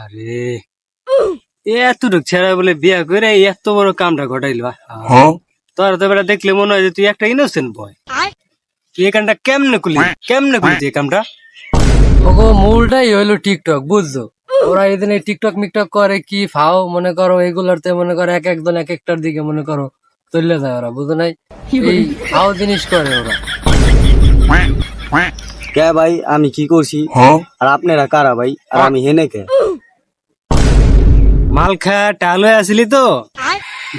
আরে এত ছেড়া বলে বিয়া করে এত বড় কামটা ঘটাইল তোর তো বেটা দেখলে মনে হয় যে তুই একটা ইনোসেন্ট বয় তুই এই কামটা কেমনে করলি? কেমনে করলি এই কামটা? ওগো মূলটাই হইল টিকটক বুঝছ? ওরা এদিন এই টিকটক মিকটক করে কি ফাও মনে করো এগুলাতে মনে করো এক একজন এক একটার দিকে মনে করো চলে যায় ওরা বুঝো নাই? এই ফাও জিনিস করে ওরা। কে ভাই? আমি কি করছি? হ্যাঁ। আর আপনারা কারা ভাই? আর আমি হেনে কে? মাল খা টালে আসলি তো?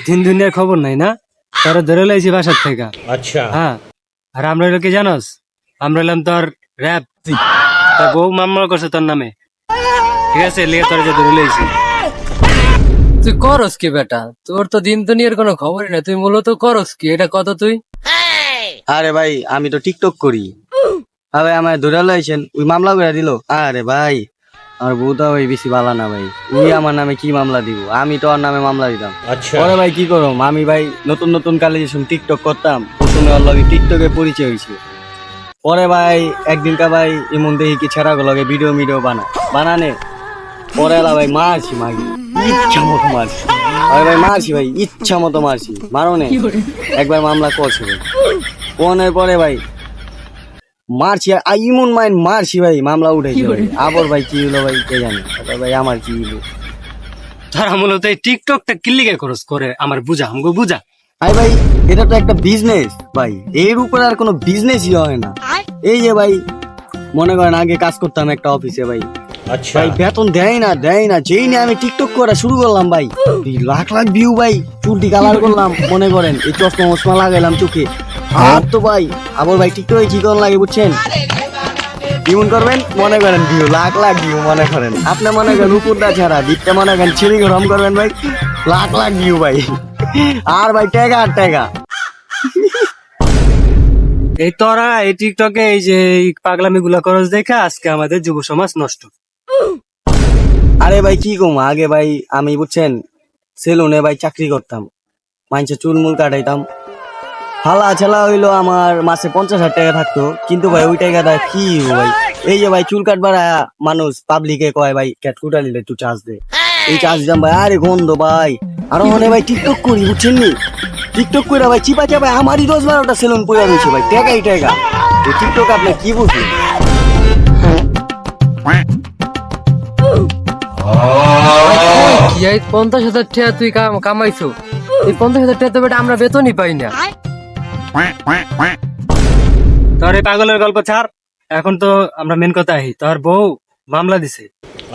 দিন দুনিয়ার খবর নাই না? তোরা ধরে লাইছি বাসার থেকে। আচ্ছা। হ্যাঁ। আর আমরা লোকে জানোস? আমরা এলাম তোর র্যাপ তোর বউ মামলা করছে তোর নামে। ঠিক আছে লিয়ে তোর যে ধরে লাইছি। তুই করস কি বেটা? তোর তো দিন দুনিয়ার কোনো খবরই না তুই মূলত করস কি? এটা কত তুই? আরে ভাই আমি তো টিকটক করি। আরে আমার ধরে লইছেন ওই মামলা করে দিল। আরে ভাই আর বউটা ওই বেশি বালা না ভাই। উনি আমার নামে কি মামলা দিব? আমি তো আর নামে মামলা দিতাম। আচ্ছা। পরে ভাই কি করম? আমি ভাই নতুন নতুন কালেজে শুন টিকটক করতাম প্রথমে ওর লগে টিকটকে পরিচয় হয়েছে পরে ভাই একদিনকা ভাই এমন দেখি কি ছেড়া লগে ভিডিও মিডিও বানা বানানে। পরে এলা ভাই মারছি মাগি ইচ্ছা মতো মারছি। আরে ভাই মারছি ভাই ইচ্ছা মতো মারছি। মারো একবার মামলা করছে ভাই। পরে ভাই মারছি আর ইমন মাইন মারছি ভাই মামলা উঠাইছি ভাই আবার ভাই কি হলো ভাই কে জানি। ভাই আমার কি হলো। তারা মূলত এই টিকটকটা কিলিকে খরচ করে আমার বুঝা আমগো বুঝা। আই ভাই এটা তো একটা বিজনেস ভাই। এর উপর আর কোনো বিজনেসই হয় না। এই যে ভাই মনে করেন আগে কাজ করতাম একটা অফিসে ভাই। আচ্ছা। ভাই বেতন দেয় না দেয় না। যেই না আমি টিকটক করা শুরু করলাম ভাই লাখ লাখ ভিউ ভাই চুলটি কালার করলাম মনে করেন। এই চশমা মশমা লাগাইলাম চোখে। আর তো ভাই আবার ভাই টিকটকে কি করেন লাগে বুঝছেন? কেমন করবেন মনে করেন ভিউ লাখ লাখ ভিউ মনে করেন। আপনি মনে করেন উপরটা ছাড়া দিকটা মনে করেন ছিঁড়ি গরম করবেন ভাই লাখ লাখ ভিউ ভাই। আর ভাই টেকা আর টেকা। এই তোরা এই টিকটকে এই যে এই পাগলামি গুলা করস দেখে আজকে আমাদের যুব সমাজ নষ্ট। আরে ভাই কি কম? আগে ভাই আমি বুঝছেন সেলুনে ভাই চাকরি করতাম। মাইনসে চুল মুল কাটাইতাম। হালা ছেলা হইল আমার মাসে পঞ্চাশ হাজার টাকা থাকতো। কিন্তু ভাই, ওই টাকাটা কি ভাই? এই যে ভাই, চুল কাটবার মানুষ পাবলিকে কয়, ভাই, ক্যাট কুটা নিলে একটু চার্জ দে। এই চার্জ দিলাম ভাই, আরে গন্ধ ভাই। আরও মনে ভাই টিকটক করি, বুঝছেন টিকটক করে ভাই, চিপা, চাপা, আমারই দশ বারোটা সেলুন পড়ে রয়েছে ভাই, টাকাই, টাকা। এই টিকটক আপনি কি বুঝলেন? পঞ্চাশ হাজার টাকা তুই কামাইছো। এই পঞ্চাশ হাজার টাকা তো আমরা বেতনই পাই না। পাগলের গল্প ছাড়। এখন তো আমরা মেন কথা আহি তোর বউ মামলা দিছে।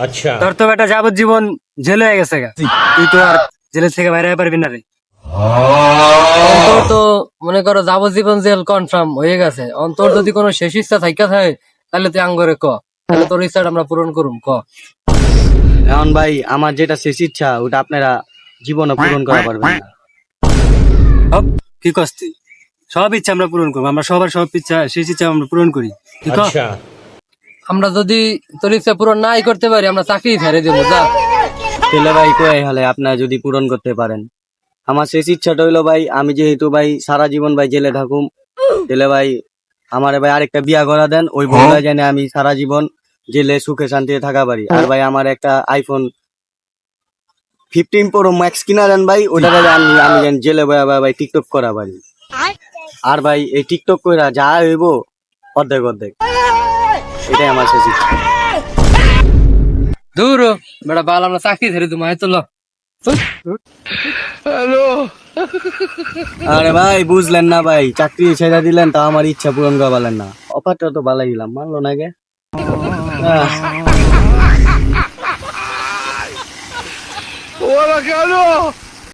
আচ্ছা। তোর তো হয়ে গেছে তুই তো আর থেকে বাইরে পারবি না রে। অন্তর তো মনে করো জেল কনফার্ম হয়ে গেছে। অন্তর যদি কোনো শেষ ইচ্ছা থাইকা থাকে তাহলে তুই আঙ্গরে ক। তাহলে তোর ইচ্ছাটা আমরা পূরণ করুম ক। এখন ভাই আমার যেটা শেষ ইচ্ছা ওটা আপনারা জীবনে পূরণ করা পারবেন কি কস সব ইচ্ছা আমরা পূরণ করব। আমরা সবার সব ইচ্ছা শেষ ইচ্ছা আমরা পূরণ করি। আচ্ছা। আমরা যদি তোর ইচ্ছা পূরণ নাই করতে পারি আমরা চাকরি ছেড়ে দেবো যা। তাহলে ভাই কয়ে হলে আপনার যদি পূরণ করতে পারেন? আমার শেষ ইচ্ছাটা হইল ভাই আমি যেহেতু ভাই সারা জীবন ভাই জেলে থাকুম তাহলে ভাই আমার ভাই আরেকটা বিয়া করা দেন ওই হ্যাঁ। বন্ধুরা জানে আমি সারা জীবন জেলে সুখে শান্তিতে থাকা পারি। আর হ্যাঁ। ভাই আমার একটা আইফোন ফিফটিন প্রো ম্যাক্স কিনা দেন ভাই ওটা আমি আমি জেলে ভাই ভাই টিকটক করা পারি। আর ভাই এই টিকটক কইরা যা হইব অর্ধেক অর্ধেক। এটাই আমার শেষ ইচ্ছা। দূর বেটা বাল আমরা চাকরি ছেড়ে দেবো হয়তো ল আরে ভাই বুঝলেন না ভাই চাকরি ছেড়ে দিলেন তা আমার ইচ্ছা পূরণ করা পারলেন না। অফারটা তো ভালো দিলাম মানলো না গে। আহ।